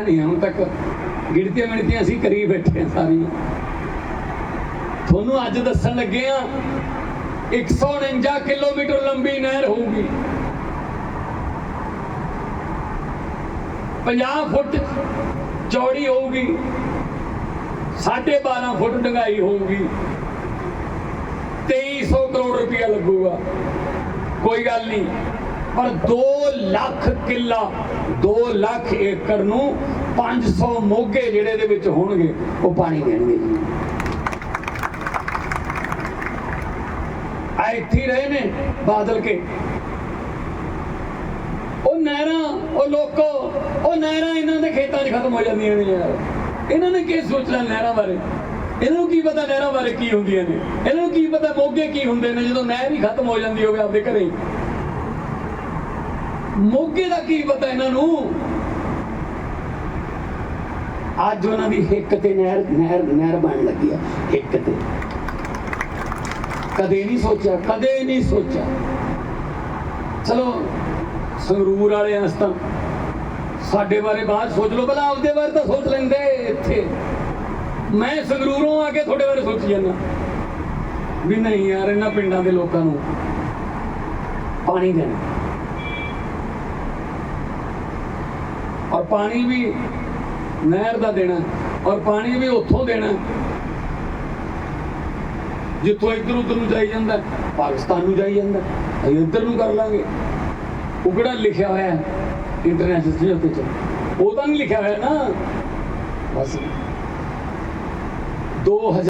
ਨਹੀਂ, ਹੁਣ ਤੱਕ ਗਿਣਤੀਆਂ ਮਿਣਤੀਆਂ ਅਸੀਂ ਕਰੀ ਬੈਠੇ ਹਾਂ ਸਾਰੀਆਂ। ਤੁਹਾਨੂੰ ਅੱਜ ਦੱਸਣ ਲੱਗੇ ਆ 149 ਕਿਲੋਮੀਟਰ ਲੰਬੀ ਨਹਿਰ ਹੋਊਗੀ। 50 ਫੁੱਟ ਚੌੜੀ ਹੋਊਗੀ। 12.5 ਫੁੱਟ ਡੂੰਘਾਈ ਹੋਊਗੀ। 2300 ਕਰੋੜ ਰੁਪਇਆ ਲੱਗੂਗਾ। ਕੋਈ ਗੱਲ ਨਹੀਂ। ਪਰ 2 ਲੱਖ ਕਿੱਲਾ 2 ਲੱਖ ਏਕੜ ਨੂੰ 500 ਮੋਗੇ ਜਿਹੜੇ ਦੇ ਵਿੱਚ ਹੋਣਗੇ, ਉਹ ਪਾਣੀ ਦੇਣਗੇ ਜੀ। ਆ ਇੱਥੇ ਰਹੇ ਨੇ ਬਾਦਲ ਕੇ। ਉਹ ਨਹਿਰਾਂ, ਉਹ ਲੋਕੋ, ਉਹ ਨਹਿਰਾਂ ਇਹਨਾਂ ਦੇ ਖੇਤਾਂ 'ਚ ਖਤਮ ਹੋ ਜਾਂਦੀਆਂ ਨੇ ਯਾਰ। ਇਹਨਾਂ ਨੇ ਕੀ ਸੋਚਣਾ ਨਹਿਰਾਂ ਬਾਰੇ? ਇਹਨਾਂ ਨੂੰ ਕੀ ਪਤਾ ਨਹਿਰਾਂ ਬਾਰੇ ਕੀ ਹੁੰਦੀਆਂ ਨੇ? ਇਹਨਾਂ ਨੂੰ ਕੀ ਪਤਾ ਮੋਗੇ ਕੀ ਹੁੰਦੇ ਨੇ? ਜਦੋਂ ਨਹਿਰ ਹੀ ਖਤਮ ਹੋ ਜਾਂਦੀ ਹੋਵੇ ਆਪਦੇ ਘਰੇ। ਮੋਗੇ ਦਾ ਕੀ ਪਤਾ ਇਹਨਾਂ ਨੂੰ? ਅੱਜ ਉਹਨਾਂ ਦੀ ਹਿੱਕ ਤੇ ਨਹਿਰ ਨਹਿਰ ਨਹਿਰ ਬਣ ਲੱਗੀ ਆ, ਹਿੱਕ ਤੇ। ਕਦੇ ਨਹੀਂ ਸੋਚਿਆ, ਕਦੇ ਨਹੀਂ ਸੋਚਿਆ। ਚਲੋ, ਸੰਗਰੂਰ ਵਾਲੇ ਹਸਤਾਂ ਸਾਡੇ ਬਾਰੇ ਬਾਅਦ ਸੋਚ ਲਓ ਪਹਿਲਾਂ ਆਪਦੇ ਬਾਰੇ ਤਾਂ ਸੋਚ ਲੈਂਦੇ ਇੱਥੇ। ਮੈਂ ਸੰਗਰੂਰੋਂ ਆ ਕੇ ਤੁਹਾਡੇ ਬਾਰੇ ਸੋਚੀ ਜਾਂਦਾ। ਵੀ ਨਹੀਂ ਯਾਰ, ਇਹਨਾਂ ਪਿੰਡਾਂ ਦੇ ਲੋਕਾਂ ਨੂੰ ਪਾਣੀ ਦੇਣਾ। ਔਰ ਪਾਣੀ ਵੀ ਨਹਿਰ ਦਾ ਦੇਣਾ ਔਰ ਪਾਣੀ ਵੀ ਉੱਥੋਂ ਦੇਣਾ। ਜਿੱਥੋਂ ਇੱਧਰ ਉੱਧਰ ਨੂੰ ਜਾਈ ਜਾਂਦਾ, ਪਾਕਿਸਤਾਨ ਨੂੰ ਜਾਈ ਜਾਂਦਾ, ਅਸੀਂ ਇੱਧਰ ਨੂੰ ਕਰ ਲਾਂਗੇ। ਉਹ ਕਿਹੜਾ ਲਿਖਿਆ ਹੋਇਆ ਹੈ ਇੰਟਰਨੈਸ਼ਨਲ ਸਮਝੌਤੇ ਚ? ਉਹ ਤਾਂ ਨਹੀਂ ਲਿਖਿਆ ਹੋਇਆ ਨਾ। ਬਸ। 2000